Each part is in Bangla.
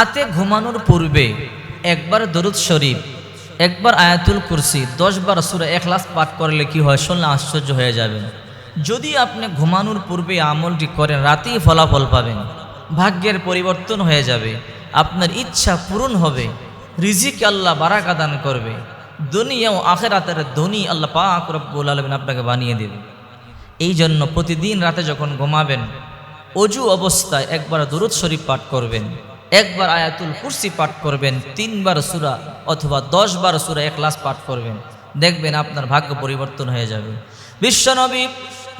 রাতে ঘুমানোর পূর্বে একবার দরুদ শরীফ, একবার আয়াতুল কুরসি, দশবার সুরা এখলাস পাঠ করলে কি হয় শুনলে আশ্চর্য হয়ে যাবেন। যদি আপনি ঘুমানোর পূর্বে আমলটি করেন, রাতেই ফলাফল পাবেন। ভাগ্যের পরিবর্তন হয়ে যাবে, আপনার ইচ্ছা পূরণ হবে, রিজিক আল্লাহ বারাকা দান করবে, দুনিয়া ও আখেরাতের ধনী আল্লাহ পাক রব্বুল আলমিন আপনাকে বানিয়ে দেবে। এই জন্য প্রতিদিন রাতে যখন ঘুমাবেন, অজু অবস্থায় একবার দরুদ শরীফ পাঠ করবেন। একবার আয়াতুল কুরসি পাঠ করবেন, তিনবার সুরা অথবা দশ বার সুরা একলাস পাঠ করবেন। দেখবেন আপনার ভাগ্য পরিবর্তন হয়ে যাবে। বিশ্বনবী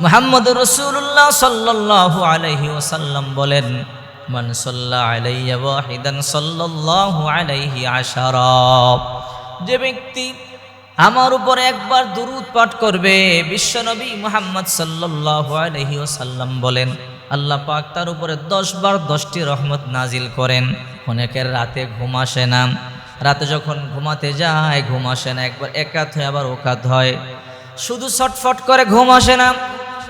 মোহাম্মদ রসুল্লাহ সাল্লাল্লাহু আলাইহি ওসাল্লাম বলেন, মান সাল্লা আলাইয়া ওয়াহিদান সাল্লাল্লাহু যে ব্যক্তি আমার উপর একবার দুরুদ পাঠ করবে, বিশ্বনবী মোহাম্মদ সাল্লাল্লাহু আলাইহি ওসাল্লাম বলেন আল্লাহ পাক তার উপরে দশ বার দশটি রহমত নাজিল করেন। অনেকের রাতে ঘুম আসে না। রাতে যখন ঘুমাতে যায়, ঘুম আসে না, একবার একাত হয়, আবার ওকাত হয়। শুধু ছটফট করে ঘুম আসে না।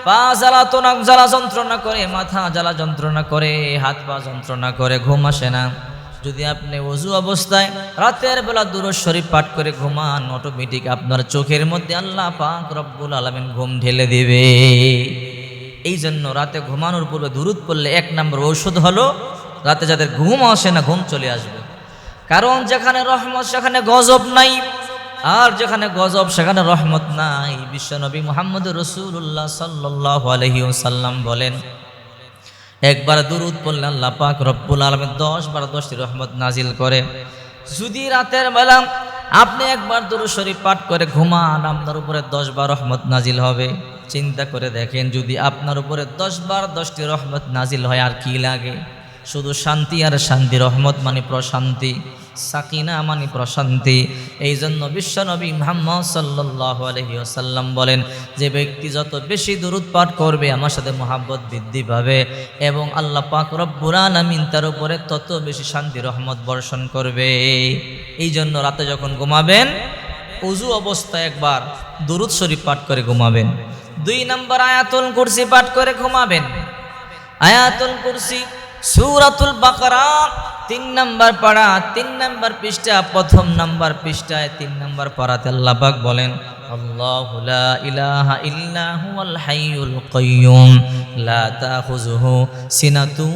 পা জ্বালা তো নাক জ্বালা যন্ত্রণা করে, মাথা জ্বালা যন্ত্রণা করে, হাত পা যন্ত্রণা করে, ঘুম আসে না। যদি আপনি অজু অবস্থায় রাতের বেলা দূর শরীফ পাঠ করে ঘুমান অটোমেটিক আপনার চোখের মধ্যে আল্লাহ পাক রব্বুল আলমিন ঘুম ঢেলে দেবে। এই জন্য রাতে ঘুমানোর পূর্বে দূরত পড়লে এক নম্বর ঔষধ হলো রাতে যাদের ঘুম আসে না, ঘুম চলে আসবে। কারণ যেখানে রহমত, সেখানে গজব নাই। আর যেখানে গজব, সেখানে রহমত নাই। বিশ্বনবী মোহাম্মদ রসুল্লাহ সাল্লাহ সাল্লাম বলেন, একবার দুরুদ পড়লে আল্লাহ পাক রব্বুল আলমের দশ বারো দশটি রহমত নাজিল করে। যদি রাতের বেলা আপনি একবার দুরু শরীফ পাঠ করে ঘুমান, আপনার উপরে দশ বার রহমত নাজিল হবে। চিন্তা করে দেখেন, যদি আপনার উপরে দশ বার দশটি রহমত নাজিল হয়, আর কি লাগে? শুধু শান্তি আর শান্তি, রহমত মানে প্রশান্তি, সাকিনা মানে প্রশান্তি। এই জন্য বিশ্বনবী মোহাম্মদ সাল্লাহ আলহি আসাল্লাম বলেন, যে ব্যক্তি যত বেশি দূরত পাঠ করবে, আমার সাথে মোহাব্বত বৃদ্ধি পাবে এবং আল্লাহ পাক রব্বুরান আমিন তার উপরে তত বেশি শান্তি, রহমত বর্ষণ করবে। এই জন্য রাতে যখন ঘুমাবেন উজু অবস্থায় একবার দুরুদ শরীফ পাঠ করে ঘুমাবেন। দুই নম্বর আয়াতুল কুরসি পাঠ করে ঘুমাবেন। আয়াতুল কুরসি সুরাতুল বাকারা তিন নম্বর পাড়া, তিন নম্বর পৃষ্ঠা, প্রথম নম্বর পৃষ্ঠায় তিন নম্বর পাড়াতে আল্লাহ পাক বলেন, আল্লাহু লা ইলাহা ইল্লা হুয়াল হাইয়ুল কাইয়্যুম লা তাখুযুহু সিনাতুন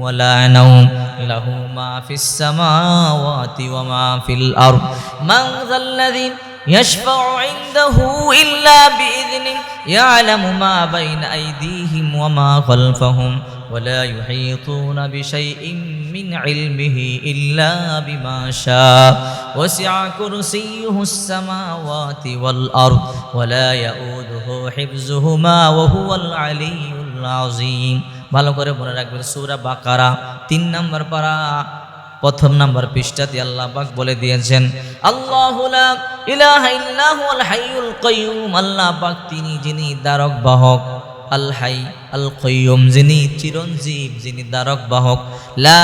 ওয়ালা নাওম। লাহু মা ফিস সামাওয়াতি ওয়া মা ফিল আরদ মান যাল্লাযী يشفع عنده إلا بإذنه يعلم ما بين أيديهم وما خلفهم ولا يحيطون بشيء من علمه إلا بما شاء وسع كرسيه السماوات والأرض ولا يؤوده حفظهما وهو العلي العظيم ভালো করে মনে রাখবেন সূরা বাকারা তিন নম্বর পারা, প্রথম নাম্বার পৃষ্ঠাতে আল্লাহ পাক বলে দিয়েছেন, আল্লাহু পাক তিনি যিনি দ্বারক বাহক, আল হাই, আল কাইয়ুম, যিনি চিরঞ্জীব, যিনি দ্বারক বাহক। লা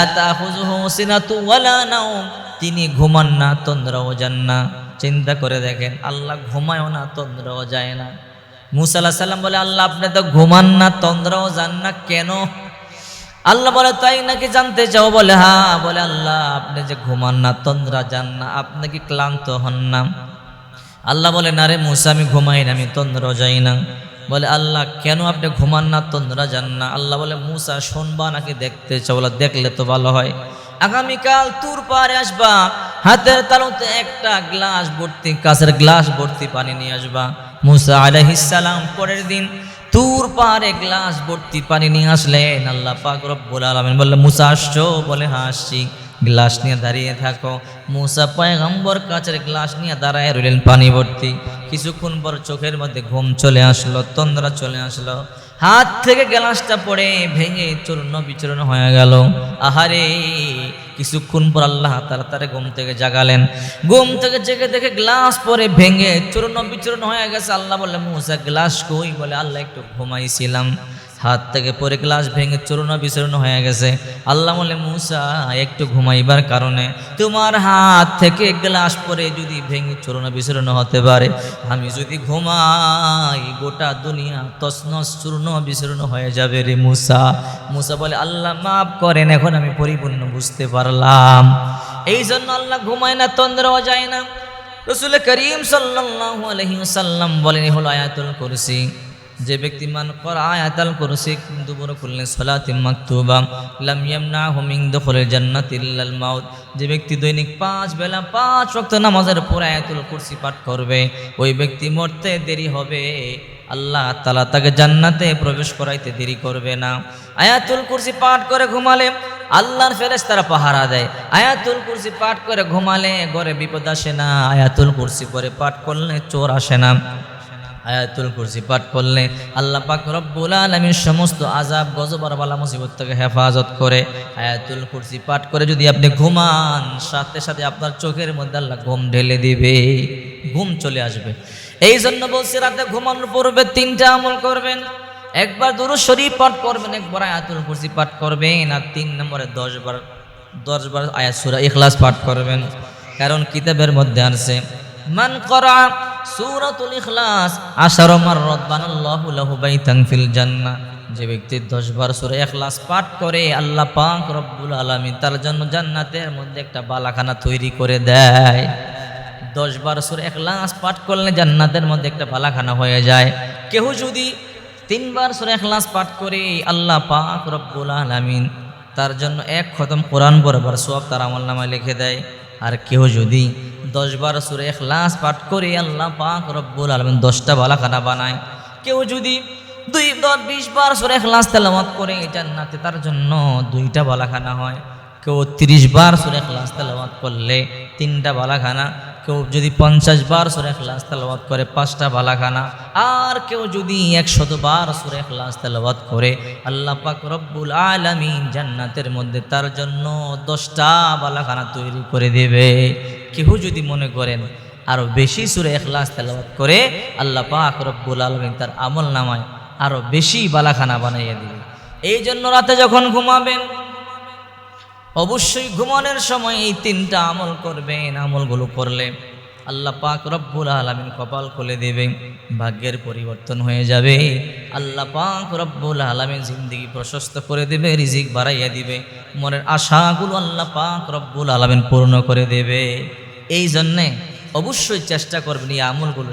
সিনাতু ওয়ালা নাওম। তিনি ঘুমান না, তন্দ্রাও যান না। চিন্তা করে দেখেন, আল্লাহ ঘুমায়ও না, তন্দ্রাও যায় না। মুসা আলাহ সাল্লাম বলে, আল্লাহ, আপনি তো ঘুমান না, তন্দ্রাও যান না, কেন? আল্লাহ বলে, তাই নাকি জানতে চাও? বলে হ্যাঁ। বলে, আল্লাহ, আপনি যে ঘুমান না, তন্দ্রা যান না আপনি কি ক্লান্ত হন না? আল্লাহ বলে, না রে মুসা, আমি ঘুমাই না, আমি তন্দ্রা যাই না। বলে, আল্লাহ, কেন আপনি ঘুমান না, তন্দ্রা যান না? আল্লাহ বলে, মুসা, শুনবা নাকি দেখতে চাও? বলে, দেখলে তো ভালো হয়। আগামীকাল তুর পারে আসবা, হাতের তালুতে একটা গ্লাস ভর্তি, কাছের গ্লাস ভর্তি পানি নিয়ে আসবা। মুসা আলহিসাল্লাম পরের দিন তুর পাহাড়ে গ্লাস ভর্তি পানি নিয়ে আসলেন। আল্লাহ পাক রব্বুল আলামিন বললে মুসা, আসছো? বলে হাসছি গ্লাস নিয়ে দাঁড়িয়ে থাকো। মুসা পয়গম্বর কাছের গ্লাস নিয়ে দাঁড়ায় রইলেন পানি ভর্তি। কিছুক্ষণ পর চোখের মধ্যে ঘুম চলে আসলো, তন্দ্রা চলে আসলো। হাত থেকে গ্লাসটা পড়ে ভেঙে চূর্ণ বিচূর্ণ হয়ে গেল। আহারে! কিছুক্ষণ পর আল্লাহ তারা তারে ঘুম থেকে জাগালেন। ঘুম থেকে জেগে দেখে গ্লাস পরে ভেঙে চূর্ণ বিচূর্ণ হয়ে গেছে। আল্লাহ বলে মুসা, গ্লাস কই? বলে, আল্লাহ একটু ঘুমাইছিলাম। হাত থেকে পরে গ্লাস ভেঙে চূর্ণ বিচূর্ণ হয়ে গেছে। আল্লাহ বলে মুসা, একটু ঘুমাইবার কারণে তোমার হাত থেকে গ্লাস পরে যদি ভেঙে চূর্ণ বিচূর্ণ হতে পারে, আমি যদি ঘুমাই, গোটা দুনিয়া তসনস চূর্ণ বিচূর্ণ হয়ে যাবে রে মুসা। মুসা বলে, আল্লাহ মাফ করেন, এখন আমি পরিপূর্ণ বুঝতে পারলাম। এই জন্য আল্লাহ ঘুমায় না, তন্দ্রাও যায় না। রসুল করিম সাল্লাল্লাহু আলাইহি ওয়াসাল্লাম বলেন হলো আয়াতুল কুরসি। যে ব্যক্তি মান করা আয়াতুল কুরসি বড় করলেন সালাতি মাকতুবা, লাম ইয়ামনাহু মিন দুখুলিল জান্নাতি ইল্লাল মাউত। যে ব্যক্তি দৈনিক পাঁচ বেলা পাঁচ ওয়াক্ত নামাজের পর আয়াতুল কুরসি পাঠ করবে, ওই ব্যক্তি মরতে দেরি হবে। আল্লাহ তালা তাকে জান্নাতে প্রবেশ করাইতে দেরি করবে না। আয়াতুল কুরসি পাঠ করে ঘুমালে আল্লাহর ফেরেস তারা পাহারা দেয়। আয়াতুল কুরসি পাঠ করে ঘুমালে ঘরে বিপদ আসে না। আয়াতুল কুরসি করে পাঠ করলে চোর আসে না। আয়াতুল কুরসি পাঠ করলে আল্লাহ পাক রব্বুল আলামিন সমস্ত আজাব গজব আর বালা মুসিবত থেকে হেফাজত করে। আয়াতুল কুরসি পাঠ করে যদি আপনি ঘুমান, সাথে সাথে আপনার চোখের মধ্যে আল্লাহ ঘুম ঢেলে দিবে, ঘুম চলে আসবে। এই জন্য বলছি, রাতে ঘুমানোর পূর্বে তিনটা আমল করবেন। একবার দুরু শরীফ পাঠ করবেন, একবার আয়াতুল কুরসি পাঠ করবেন, আর তিন নম্বরে দশ বার দশ বার আয়াত সুরা ইখলাস পাঠ করবেন। কারণ কিতাবের মধ্যে আছে মান করা সূরাতুল ইখলাস আশার মাররাত বানাল্লাহু লাহু বাইতান ফিল জান্নাহ। যে ব্যক্তি দশ বার সূরা ইখলাস পাঠ করে, আল্লাহ পাক রব্বুল আলামিন তার জন্য জান্নাতের মধ্যে একটা বালাখানা তৈরি করে দেয়। দশ বার সুর এখলাস পাঠ করলে জান্নাতের মধ্যে একটা বালাখানা হয়ে যায়। কেউ যদি তিনবার সুর এখলাস পাঠ করে, আল্লাহ পাক রব্বুল আলামিন তার জন্য এক খতম কোরআন বরাবর সব তার আমল নামায় লিখে দেয়। আর কেউ যদি দশ বার সুর এখলাস পাঠ করে আল্লাহ পাক রব্বুল আলামিন দশটা বালাখানা বানায়। কেউ যদি দুই, দশ, বিশ বার সুর এখলাস তেলামত করে জান্নাতে তার জন্য দুইটা বালাখানা হয়। কেউ তিরিশ বার সুরে ক্লাস তেলাওয়াত করলে তিনটা বালাখানা। কেউ যদি পঞ্চাশ বার সুরে ক্লাস তেলাওয়াত করে, পাঁচটা বালাখানা। আর কেউ যদি একশত বার সুরে ক্লাস তেলাওয়াত করে, আল্লাহ পাক রব্বুল আলামিন জান্নাতের মধ্যে তার জন্য দশটা বালাখানা তৈরি করে দেবে। কেউ যদি মনে করেন আরও বেশি সুরে এখলাস তেলাওয়াত করে আল্লাহ পাক রব্বুল আলমিন তার আমল নামায় আরও বেশি বালাখানা বানাইয়ে দিবে। এই জন্য রাতে যখন ঘুমাবেন, অবশ্যই ঘুমানোর সময় এই তিনটা আমল করবেন। আমলগুলো করলে আল্লাহ পাক রব্বুল আলমিন কপাল খুলে দেবে, ভাগ্যের পরিবর্তন হয়ে যাবে। আল্লাহ পাক রব্বুল আলমিন জিন্দগি প্রশস্ত করে দেবে, রিজিক বাড়াইয়া দিবে। মনের আশাগুলো আল্লাহ পাক রব্বুল আলমিন পূর্ণ করে দেবে। এই জন্যে অবশ্যই চেষ্টা করবেন এই আমলগুলো